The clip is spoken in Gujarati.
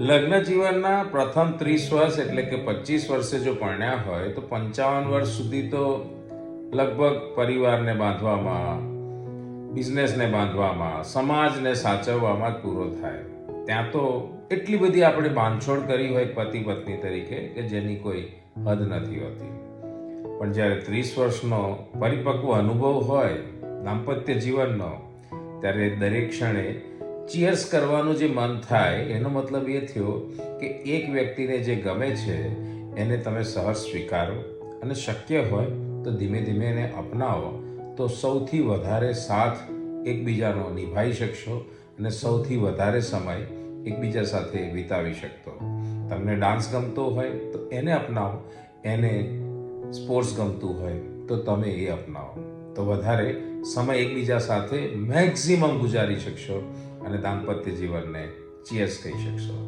લગ્ન જીવનના પ્રથમ ત્રીસ વર્ષ એટલે કે પચીસ વર્ષે જો પરણ્યા હોય, તો પંચાવન વર્ષ સુધી તો લગભગ પરિવારને બાંધવામાં, બિઝનેસને બાંધવામાં, સમાજને સાચવવામાં પૂરો થાય. ત્યાં તો એટલી બધી આપણે બાંધછોડ કરી હોય પતિ પત્ની તરીકે કે જેની કોઈ હદ નથી હોતી. પણ જ્યારે ત્રીસ વર્ષનો પરિપક્વ અનુભવ હોય, દાંપત્ય જીવનનો, ત્યારે દરેક ક્ષણે ચીયર્સ કરવાનું જે મન થાય, એનો મતલબ એ થયો કે એક વ્યક્તિને જે ગમે છે, એને તમે સહજ સ્વીકારો અને શક્ય હોય તો ધીમે ધીમે એને અપનાવો. તો સૌથી વધારે સાથ એકબીજાનો નિભાવી શકશો અને સૌથી વધારે સમય એકબીજા સાથે વિતાવી શકતો. તમને ડાન્સ ગમતો હોય તો એને અપનાવો, એને સ્પોર્ટ્સ ગમતું હોય તો તમે એ અપનાવો. તો વધારે સમય એકબીજા સાથે મેક્સિમમ ગુજારી શકશો અને દાંપત્ય જીવનને ચીયર્સ કહી શકશો.